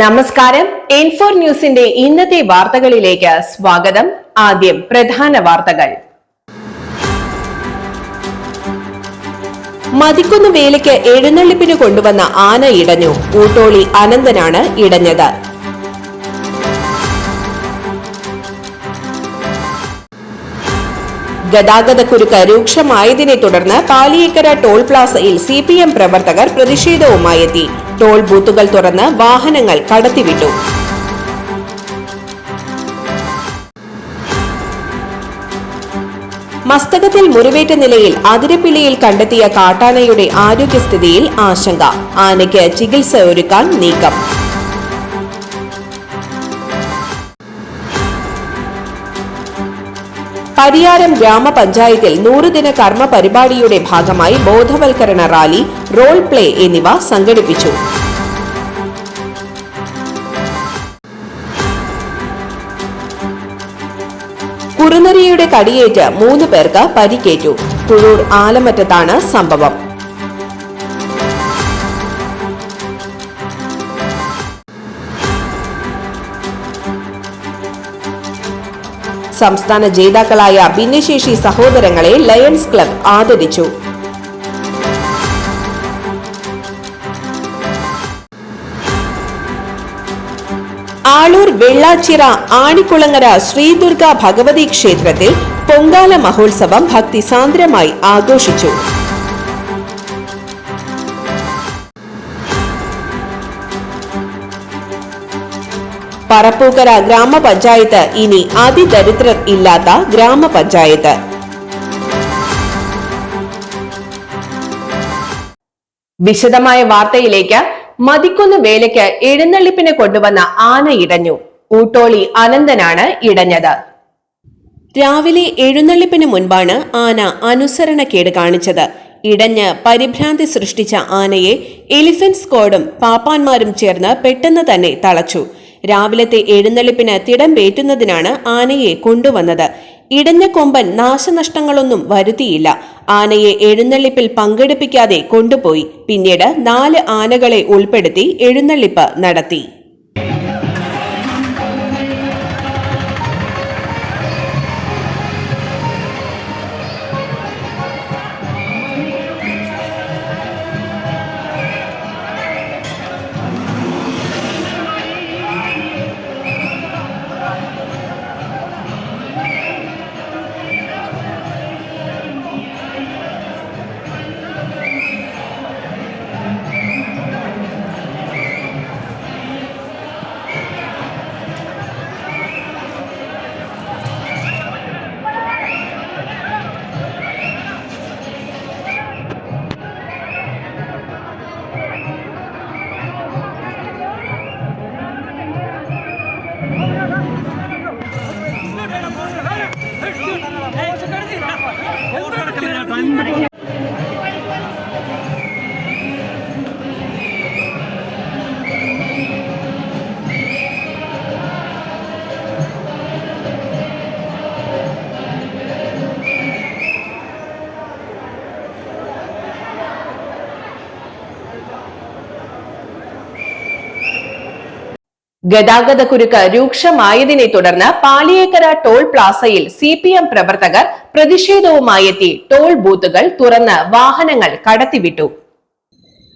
നമസ്കാരം. എൻഫോർ ന്യൂസിന്റെ ഇന്നത്തെ വാർത്തകളിലേക്ക് സ്വാഗതം. ആദ്യം പ്രധാന വാർത്തകൾ. മതിക്കുന്ന് വേലയ്ക്ക് എഴുന്നള്ളിപ്പിന് കൊണ്ടുവന്ന ആന ഇടഞ്ഞു. ഊട്ടോളി അനന്തനാണ് ഇടഞ്ഞത്. ഗതാഗതക്കുരുക്ക് രൂക്ഷമായതിനെ തുടർന്ന് പാലിയേക്കര ടോൾ പ്ലാസയിൽ സി പി എം പ്രവർത്തകർ പ്രതിഷേധവുമായെത്തി ടോൾ ബൂത്തുകൾ തുറന്ന് വാഹനങ്ങൾ കടത്തിവിട്ടു. മസ്തകത്തിൽ മുറിവേറ്റ നിലയിൽ അതിരപ്പിള്ളിയിൽ കണ്ടെത്തിയ കാട്ടാനയുടെ ആരോഗ്യസ്ഥിതിയിൽ ആശങ്ക. ആനയ്ക്ക് ചികിത്സ ഒരുക്കാൻ നീക്കം. പരിയാരം ഗ്രാമപഞ്ചായത്തിൽ നൂറുദിന കർമ്മ പരിപാടിയുടെ ഭാഗമായി ബോധവൽക്കരണ റാലി റോൾ പ്ലേ എന്നിവ സംഘടിപ്പിച്ചു. കുറുനരിയുടെ കടിയേറ്റ് മൂന്ന് പേർക്ക് പരിക്കേറ്റു. കുഴൂർ ആലമറ്റത്താണ് സംഭവം. സംസ്ഥാന ജേതാക്കളായ ഭിന്നശേഷി സഹോദരങ്ങളെ ലയൺസ് ക്ലബ് ആദരിച്ചു. ആളൂർ വെള്ളാച്ചിറ ആണിക്കുളങ്ങര ശ്രീദുർഗ ഭഗവതി ക്ഷേത്രത്തിൽ പൊങ്കാല മഹോത്സവം ഭക്തിസാന്ദ്രമായി ആഘോഷിച്ചു. പറപ്പൂക്കര ഗ്രാമപഞ്ചായത്ത് ഇനി അതിദരിദ്രർ ഇല്ലാത്ത ഗ്രാമപഞ്ചായത്ത്. വിശദമായ വാർത്തയിലേക്ക് മതിക്കുന്ന വേലയ്ക്ക് എഴുന്നള്ളിപ്പിന് കൊണ്ടുവന്ന ആന ഇടഞ്ഞു. ഊട്ടോളി അനന്തനാണ് ഇടഞ്ഞത്. രാവിലെ എഴുന്നള്ളിപ്പിന് മുൻപാണ് ആന അനുസരണക്കേട് കാണിച്ചത്. ഇടഞ്ഞ് പരിഭ്രാന്തി സൃഷ്ടിച്ച ആനയെ എലിഫന്റ് സ്ക്വാഡും പാപ്പാന്മാരും ചേർന്ന് പെട്ടെന്ന് തന്നെ തളച്ചു. രാവിലത്തെ എഴുന്നള്ളിപ്പിന് തിടമ്പേറ്റുന്നതിനാണ് ആനയെ കൊണ്ടുവന്നത്. ഇടഞ്ഞ കൊമ്പൻ നാശനഷ്ടങ്ങളൊന്നും വരുത്തിയില്ല. ആനയെ എഴുന്നള്ളിപ്പിൽ പങ്കെടുപ്പിക്കാതെ കൊണ്ടുപോയി. പിന്നീട് നാല് ആനകളെ ഉൾപ്പെടുത്തി എഴുന്നള്ളിപ്പ് നടത്തി. ഗതാഗതക്കുരുക്ക് രൂക്ഷമായതിനെ തുടർന്ന് പാലിയേക്കര ടോൾ പ്ലാസയിൽ സി പി എം പ്രവർത്തകർ പ്രതിഷേധവുമായെത്തി ടോൾ ബൂത്തുകൾ തുറന്ന് വാഹനങ്ങൾ കടത്തിവിട്ടു.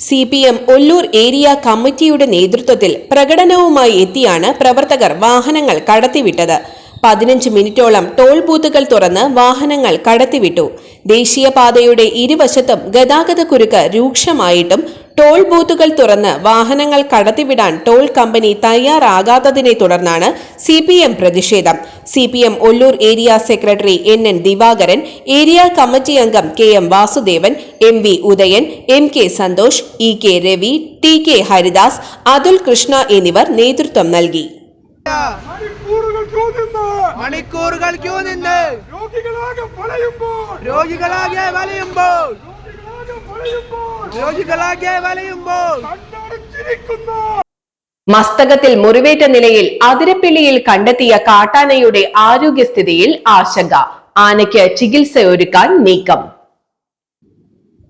C P M Ollur area കമ്മിറ്റിയുടെ നേതൃത്വത്തിൽ പ്രകടനവുമായി എത്തിയാണ് പ്രവർത്തകർ വാഹനങ്ങൾ കടത്തിവിട്ടത്. പതിനഞ്ച് മിനിറ്റോളം ടോൾ ബൂത്തുകൾ തുറന്ന് വാഹനങ്ങൾ കടത്തിവിട്ടു. ദേശീയപാതയുടെ ഇരുവശത്തും ഗതാഗതക്കുരുക്ക് രൂക്ഷമായിട്ടും ടോൾ ബൂത്തുകൾ തുറന്ന് വാഹനങ്ങൾ കടത്തിവിടാൻ ടോൾ കമ്പനി തയ്യാറാകാത്തതിനെ തുടർന്നാണ് സി പി എം പ്രതിഷേധം. C P M Ollur area secretary N N Divakaran area committee അംഗം K M Vasudevan M V Udayan M K Santhosh E K Ravi T K Haridas Athul Krishna എന്നിവർ നേതൃത്വം നൽകി. മണിക്കൂറുകൾ Q നിന്ന്? രോഗികളാകെ വലയുമ്പോൾ രോഗികളാകെ വലയുമ്പോൾ കണ്ണടച്ചിരിക്കുന്ന. മസ്തകത്തിൽ മുറിവേറ്റ നിലയിൽ അതിരപ്പിള്ളിയിൽ കണ്ടെത്തിയ കാട്ടാനയുടെ ആരോഗ്യസ്ഥിതിയിൽ ആശങ്ക. ആനയ്ക്ക് ചികിത്സയൊരുക്കാൻ നീക്കം.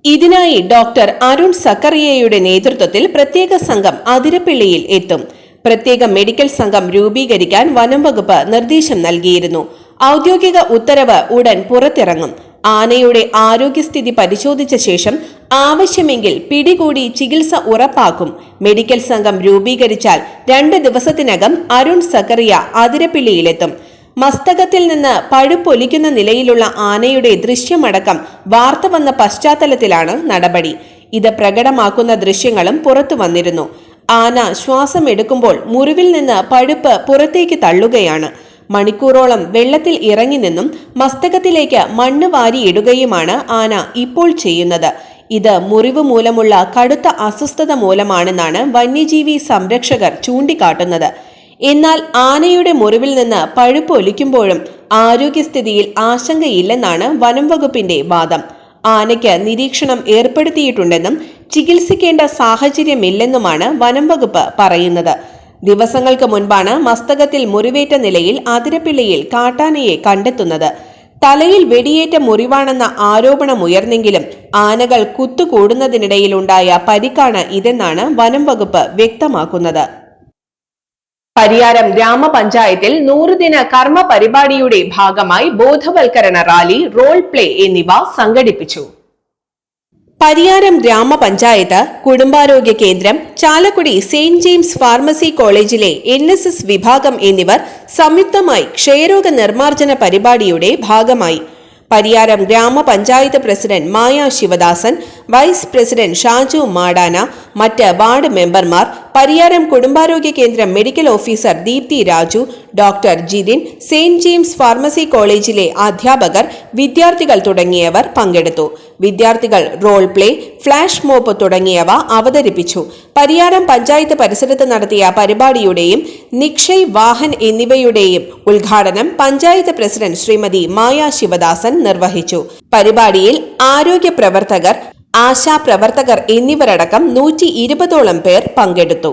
ഇതിനായി ഡോക്ടർ അരുൺ സക്കറിയയുടെ നേതൃത്വത്തിൽ പ്രത്യേക സംഘം അതിരപ്പിള്ളിയിൽ എത്തും. പ്രത്യേക മെഡിക്കൽ സംഘം രൂപീകരിക്കാൻ വനം വകുപ്പ് നിർദ്ദേശം നൽകിയിരുന്നു. ഔദ്യോഗിക ഉത്തരവ് ഉടൻ പുറത്തിറങ്ങും. ആനയുടെ ആരോഗ്യസ്ഥിതി പരിശോധിച്ച ശേഷം ആവശ്യമെങ്കിൽ പിടികൂടി ചികിത്സ ഉറപ്പാക്കും. മെഡിക്കൽ സംഘം രൂപീകരിച്ചാൽ രണ്ട് ദിവസത്തിനകം അരുൺ സക്കറിയ അതിരപ്പിള്ളിയിലെത്തും. മസ്തകത്തിൽ നിന്ന് പഴുപ്പൊലിക്കുന്ന നിലയിലുള്ള ആനയുടെ ദൃശ്യമടക്കം വാർത്ത വന്ന പശ്ചാത്തലത്തിലാണ് നടപടി. ഇത് പ്രകടമാക്കുന്ന ദൃശ്യങ്ങളും പുറത്തു വന്നിരുന്നു. ആന ശ്വാസം എടുക്കുമ്പോൾ മുറിവിൽ നിന്ന് പഴുപ്പ് പുറത്തേക്ക് തള്ളുകയാണ്. മണിക്കൂറോളം വെള്ളത്തിൽ ഇറങ്ങി നിന്നും മസ്തകത്തിലേക്ക് മണ്ണ് വാരിയിടുകയുമാണ് ആന ഇപ്പോൾ ചെയ്യുന്നത്. ഇത് മുറിവ് മൂലമുള്ള കടുത്ത അസ്വസ്ഥത മൂലമാണെന്നാണ് വന്യജീവി സംരക്ഷകർ ചൂണ്ടിക്കാട്ടുന്നത്. എന്നാൽ ആനയുടെ മുറിവിൽ നിന്ന് പഴുപ്പ് ഒലിക്കുമ്പോഴും ആരോഗ്യസ്ഥിതിയിൽ ആശങ്കയില്ലെന്നാണ് വനം വകുപ്പിന്റെ വാദം. ആനയ്ക്ക് നിരീക്ഷണം ഏർപ്പെടുത്തിയിട്ടുണ്ടെന്നും ചികിത്സിക്കേണ്ട സാഹചര്യമില്ലെന്നുമാണ് വനം വകുപ്പ് പറയുന്നത്. ദിവസങ്ങൾക്ക് മുൻപാണ് മസ്തകത്തിൽ മുറിവേറ്റ നിലയിൽ അതിരപ്പിള്ളിയിൽ കാട്ടാനയെ കണ്ടെത്തുന്നത്. തലയിൽ വെടിയേറ്റ മുറിവാണെന്ന ആരോപണമുയർന്നെങ്കിലും ആനകൾ കുത്തുകൂടുന്നതിനിടയിലുണ്ടായ പരിക്കാണ് ഇതെന്നാണ് വനം വകുപ്പ് വ്യക്തമാക്കുന്നത്. പരിയാരം ഗ്രാമപഞ്ചായത്തിൽ നൂറുദിന കർമ്മ പരിപാടിയുടെ ഭാഗമായി ബോധവൽക്കരണ റാലി റോൾ പ്ലേ എന്നിവ സംഘടിപ്പിച്ചു. പരിയാരം ഗ്രാമപഞ്ചായത്ത് കുടുംബാരോഗ്യ കേന്ദ്രം ചാലക്കുടി സെയിന്റ് ജെയിംസ് ഫാർമസി കോളേജിലെ എൻ എസ് എസ് വിഭാഗം എന്നിവർ സംയുക്തമായി ക്ഷയരോഗ നിർമ്മാർജന പരിപാടിയുടെ ഭാഗമായി. പരിയാരം ഗ്രാമപഞ്ചായത്ത് president Maya Sivadasan vice president Shaju Madana മറ്റ് വാർഡ് മെമ്പർമാർ പരിയാരം കുടുംബാരോഗ്യ കേന്ദ്രം medical officer Deepthi Raju doctor Jithin saint James pharmacy കോളേജിലെ അധ്യാപകർ വിദ്യാർത്ഥികൾ തുടങ്ങിയവർ പങ്കെടുത്തു. വിദ്യാർത്ഥികൾ റോൾ പ്ലേ ഫ്ലാഷ് മോപ്പ് തുടങ്ങിയവ അവതരിപ്പിച്ചു. പരിയാരം പഞ്ചായത്ത് പരിസരത്ത് നടത്തിയ പരിപാടിയുടെയും നിക്ഷയ് വാഹൻ എന്നിവയുടെയും ഉദ്ഘാടനം പഞ്ചായത്ത് പ്രസിഡന്റ് ശ്രീമതി മായാ ശിവദാസൻ നിർവഹിച്ചു. പരിപാടിയിൽ ആരോഗ്യ പ്രവർത്തകർ ആശാ പ്രവർത്തകർ എന്നിവരടക്കം നൂറ്റി ഇരുപതോളം പേർ പങ്കെടുത്തു.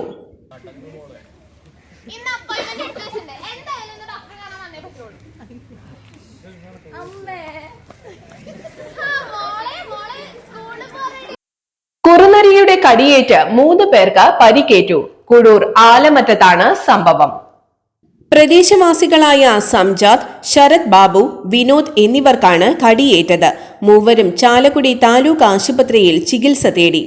കുറുനരിയുടെ കടിയേറ്റ് മൂന്ന് പേർക്ക് പരിക്കേറ്റു. കുടൂർ ആലമറ്റത്താണ് സംഭവം. പ്രദേശവാസികളായ സംജാദ് ശരത് ബാബു വിനോദ് എന്നിവർക്കാണ് കടിയേറ്റത്. മൂവരും ചാലക്കുടി താലൂക്ക് ആശുപത്രിയിൽ ചികിത്സ തേടി.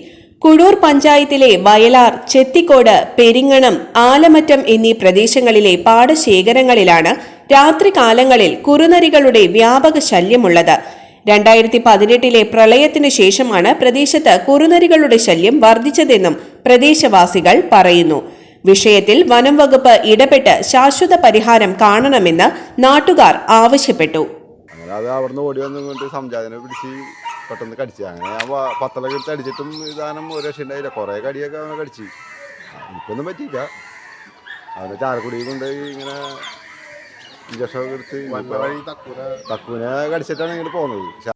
കുഴൂർ പഞ്ചായത്തിലെ വയലാർ ചെത്തിക്കോട് പെരിങ്ങണം ആലമറ്റം എന്നീ പ്രദേശങ്ങളിലെ പാടശേഖരങ്ങളിലാണ് രാത്രികാലങ്ങളിൽ കുറുനരികളുടെ വ്യാപക ശല്യമുള്ളത്. രണ്ടായിരത്തി പതിനെട്ടിലെ പ്രളയത്തിന് ശേഷമാണ് പ്രദേശത്ത് കുറുനരികളുടെ ശല്യം വർദ്ധിച്ചതെന്നും പ്രദേശവാസികൾ പറയുന്നു. വിഷയത്തിൽ വനം വകുപ്പ് ഇടപെട്ട് ശാശ്വത പരിഹാരം കാണണമെന്ന് നാട്ടുകാർ ആവശ്യപ്പെട്ടു. അത് അവിടുന്ന് ഓടി വന്ന് സംജാതനെ പിടിച്ച് പെട്ടെന്ന് കടിച്ചു. അങ്ങനെ ഞാൻ പത്തലൊക്കെ എടുത്ത് അടിച്ചിട്ടും ഇതാനം ഒരു രക്ഷയുണ്ടായില്ല കുറേ കടിയൊക്കെ അവനെ കടിച്ച്. എനിക്കൊന്നും പറ്റിയില്ല. അവനെ ചാലക്കുടി കൊണ്ടുപോയി ഇങ്ങനെ ഇഞ്ചക്ഷൻ എടുത്ത് തക്കൂനെ കടിച്ചിട്ടാണ് ഇങ്ങനെ പോകുന്നത്.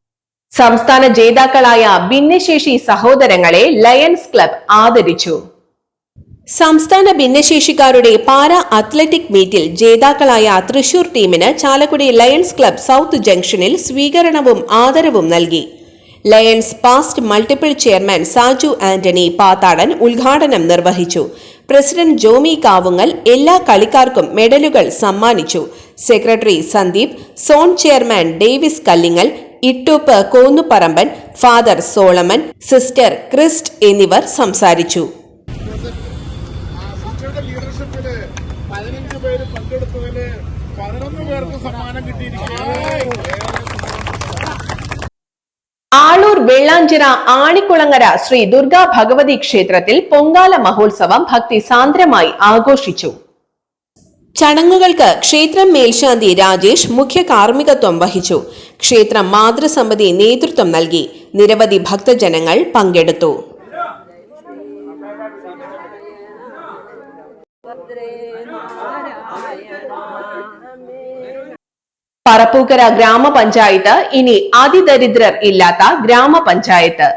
സംസ്ഥാന ജേതാക്കളായ ഭിന്നശേഷി സഹോദരങ്ങളെ ലയൺസ് ക്ലബ് ആദരിച്ചു. സംസ്ഥാന ഭിന്നശേഷിക്കാരുടെ പാരാ അത്ലറ്റിക് മീറ്റിൽ ജേതാക്കളായ തൃശൂർ ടീമിന് ചാലക്കുടി ലയൺസ് ക്ലബ് സൗത്ത് ജംഗ്ഷനിൽ സ്വീകരണവും ആദരവും നൽകി. Lions past multiple chairman Saju Antony Pathadan ഉദ്ഘാടനം നിർവഹിച്ചു. പ്രസിഡന്റ് ജോമി കാവുങ്ങൽ എല്ലാ കളിക്കാർക്കും മെഡലുകൾ സമ്മാനിച്ചു. Secretary Sandeep zone chairman Davis Kallingal Ittoop Konnuparamban father Solomon sister Christ എന്നിവർ സംസാരിച്ചു സിസ്റ്ററുടെ ലീഡർഷിപ്പിൽ പതിനഞ്ച് പേര് പങ്കെടുത്തതിൽ ആളൂർ വെള്ളാഞ്ചിറ ആണിക്കുളങ്ങര ശ്രീ ദുർഗാ ഭഗവതി ക്ഷേത്രത്തിൽ പൊങ്കാല മഹോത്സവം ഭക്തി സാന്ദ്രമായി ആഘോഷിച്ചു. ചടങ്ങുകൾക്ക് ക്ഷേത്രം മേൽശാന്തി രാജേഷ് മുഖ്യ കാർമ്മികത്വം വഹിച്ചു. ക്ഷേത്രം മാതൃസമിതി നേതൃത്വം നൽകി. നിരവധി ഭക്തജനങ്ങൾ പങ്കെടുത്തു. പറപ്പൂക്കര ഗ്രാമപഞ്ചായത്ത് ഇനി അതിദരിദ്രർ ഇല്ലാത്ത ഗ്രാമപഞ്ചായത്ത്.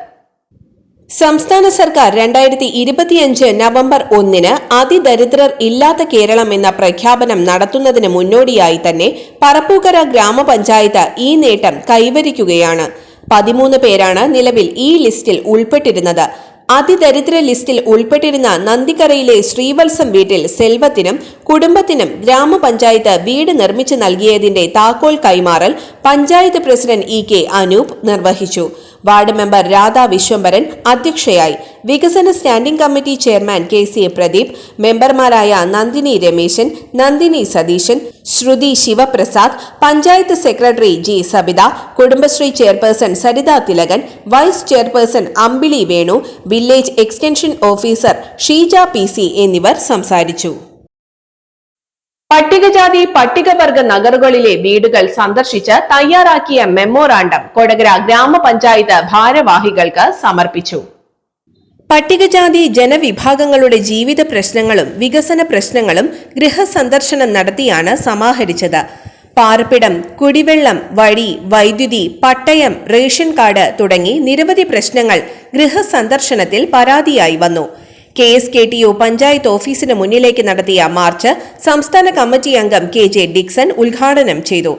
സംസ്ഥാന സർക്കാർ രണ്ടായിരത്തി ഇരുപത്തിയഞ്ച് നവംബർ ഒന്നിന് അതിദരിദ്രർ ഇല്ലാത്ത കേരളം എന്ന പ്രഖ്യാപനം നടത്തുന്നതിന് മുന്നോടിയായി തന്നെ പറപ്പൂക്കര ഗ്രാമപഞ്ചായത്ത് ഈ നേട്ടം കൈവരിക്കുകയാണ്. പതിമൂന്ന് പേരാണ് നിലവിൽ ഈ ലിസ്റ്റിൽ ഉൾപ്പെട്ടിരുന്നത്. അതിദരിദ്ര ലിസ്റ്റിൽ ഉൾപ്പെട്ടിരുന്ന നന്ദിക്കരയിലെ ശ്രീവത്സം വീട്ടിൽ സെൽവത്തിനും കുടുംബത്തിനും ഗ്രാമപഞ്ചായത്ത് വീട് നിർമ്മിച്ചു നൽകിയതിന്റെ താക്കോൽ കൈമാറൽ panchayat president E K Anoop നിർവഹിച്ചു. വാർഡ് മെമ്പർ രാധാ വിശ്വംഭരൻ അധ്യക്ഷയായി. വികസന standing committee chairman K C Pradeep മെമ്പർമാരായ Nandini Rameshan Nandini Satheesan Shruthi Sivaprasad panchayat secretary G Sabitha Kudumbashree chairperson Saritha Thilakan vice chairperson Ambili Venu village extension officer Sheeja P എന്നിവർ സംസാരിച്ചു. പട്ടികജാതി പട്ടികവർഗ നഗറുകളിലെ വീടുകൾ സന്ദർശിച്ച് തയ്യാറാക്കിയ മെമ്മോറാണ്ടം കൊടകര ഗ്രാമപഞ്ചായത്ത് ഭാരവാഹികൾക്ക് സമർപ്പിച്ചു. പട്ടികജാതി ജനവിഭാഗങ്ങളുടെ ജീവിത പ്രശ്നങ്ങളും വികസന പ്രശ്നങ്ങളും ഗൃഹസന്ദർശനം നടത്തിയാണ് സമാഹരിച്ചത്. പാർപ്പിടം കുടിവെള്ളം വഴി വൈദ്യുതി പട്ടയം റേഷൻ കാർഡ് തുടങ്ങി നിരവധി പ്രശ്നങ്ങൾ ഗൃഹസന്ദർശനത്തിൽ പരാതിയായി വന്നു. K S K T U panchayat ഓഫീസിന് മുന്നിലേക്ക് നടത്തിയ മാർച്ച് സംസ്ഥാന കമ്മിറ്റി അംഗം കെ ജെ ഡിക്സൺ ഉദ്ഘാടനം ചെയ്തു.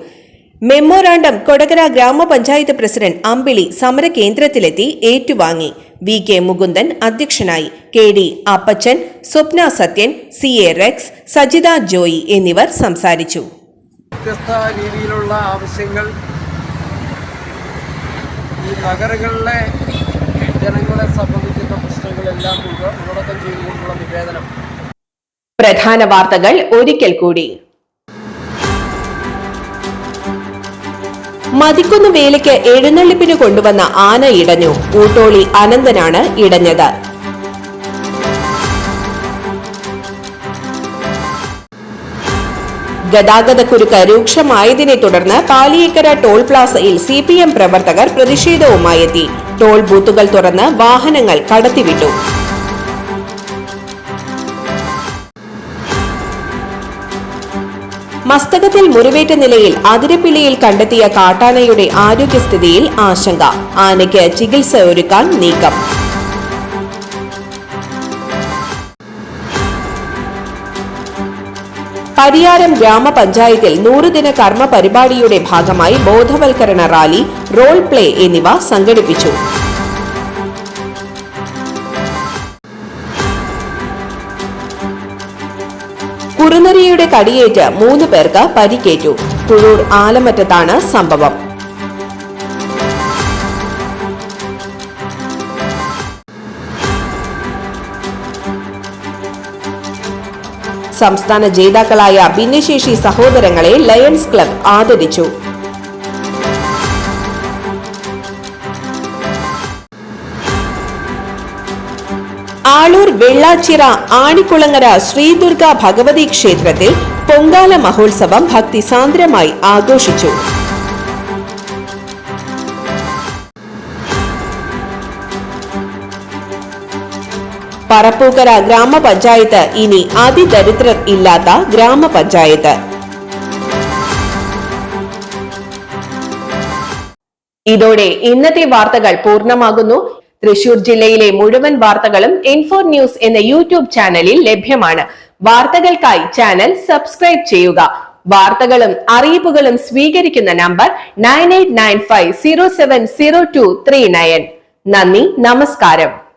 മെമ്മോറാണ്ടം കൊടകര ഗ്രാമപഞ്ചായത്ത് പ്രസിഡന്റ് അമ്പിളി സമരകേന്ദ്രത്തിലെത്തി ഏറ്റുവാങ്ങി. വി കെ മുകുന്ദൻ അധ്യക്ഷനായി. K D Appachan Swapna Sathyan C A Rex Sajitha Joy എന്നിവർ സംസാരിച്ചു. വ്യത്യസ്ത രീതിയിലുള്ള ആവശ്യങ്ങൾ ഈ നഗരങ്ങളിലെ ജനങ്ങളെ സംബന്ധിക്കുന്ന പ്രധാന വാർത്തകൾ ഒരിക്കൽ കൂടി. മതിക്കുന്ന വേലയ്ക്ക് എഴുന്നള്ളിപ്പിന് കൊണ്ടുവന്ന ആന ഇടഞ്ഞു. ഊട്ടോളി അനന്തനാണ് ഇടഞ്ഞത്. ഗതാഗതക്കുരുക്ക് രൂക്ഷമായതിനെ തുടർന്ന് പാലിയേക്കര ടോൾ പ്ലാസയിൽ സി പ്രവർത്തകർ പ്രതിഷേധവുമായെത്തി ടോൾ ബൂത്തുകൾ തുറന്ന് വാഹനങ്ങൾ കടത്തിവിട്ടു. മസ്തകത്തിൽ മുറിവേറ്റ നിലയിൽ അതിരപ്പിള്ളിയിൽ കണ്ടെത്തിയ കാട്ടാനയുടെ ആരോഗ്യസ്ഥിതിയിൽ ആശങ്ക. ആനയ്ക്ക് ചികിത്സ ഒരുക്കാൻ നീക്കം. പരിയാരം ഗ്രാമപഞ്ചായത്തിൽ നൂറുദിന കർമ്മ പരിപാടിയുടെ ഭാഗമായി ബോധവൽക്കരണ റാലി റോൾ പ്ലേ എന്നിവ സംഘടിപ്പിച്ചു. കുറുനരിയുടെ കടിയേറ്റ് മൂന്ന് പേർക്ക് പരിക്കേറ്റു. തുഴൂർ ആലമറ്റത്താണ് സംഭവം. സംസ്ഥാന ജേതാക്കളായ ഭിന്നശേഷി സഹോദരങ്ങളെ ലയൺസ് ക്ലബ് ആദരിച്ചു. ആളൂർ വെള്ളാച്ചിറ ആണിക്കുളങ്ങര ശ്രീദുർഗ ഭഗവതി ക്ഷേത്രത്തിൽ പൊങ്കാല മഹോത്സവം ഭക്തിസാന്ദ്രമായി ആഘോഷിച്ചു. പറപ്പൂക്കര ഗ്രാമപഞ്ചായത്ത് ഇനി അതിദരിദ്രർ ഇല്ലാത്ത ഗ്രാമപഞ്ചായത്ത്. ഇതോടെ ഇന്നത്തെ വാർത്തകൾ പൂർണമാകുന്നു. തൃശൂർ ജില്ലയിലെ മുഴുവൻ വാർത്തകളും ഇൻഫോ ന്യൂസ് എന്ന യൂട്യൂബ് ചാനലിൽ ലഭ്യമാണ്. വാർത്തകൾക്കായി ചാനൽ സബ്സ്ക്രൈബ് ചെയ്യുക. വാർത്തകളും അറിയിപ്പുകളും സ്വീകരിക്കുന്ന number nine eight nine five zero seven zero two three nine. നന്ദി നമസ്കാരം.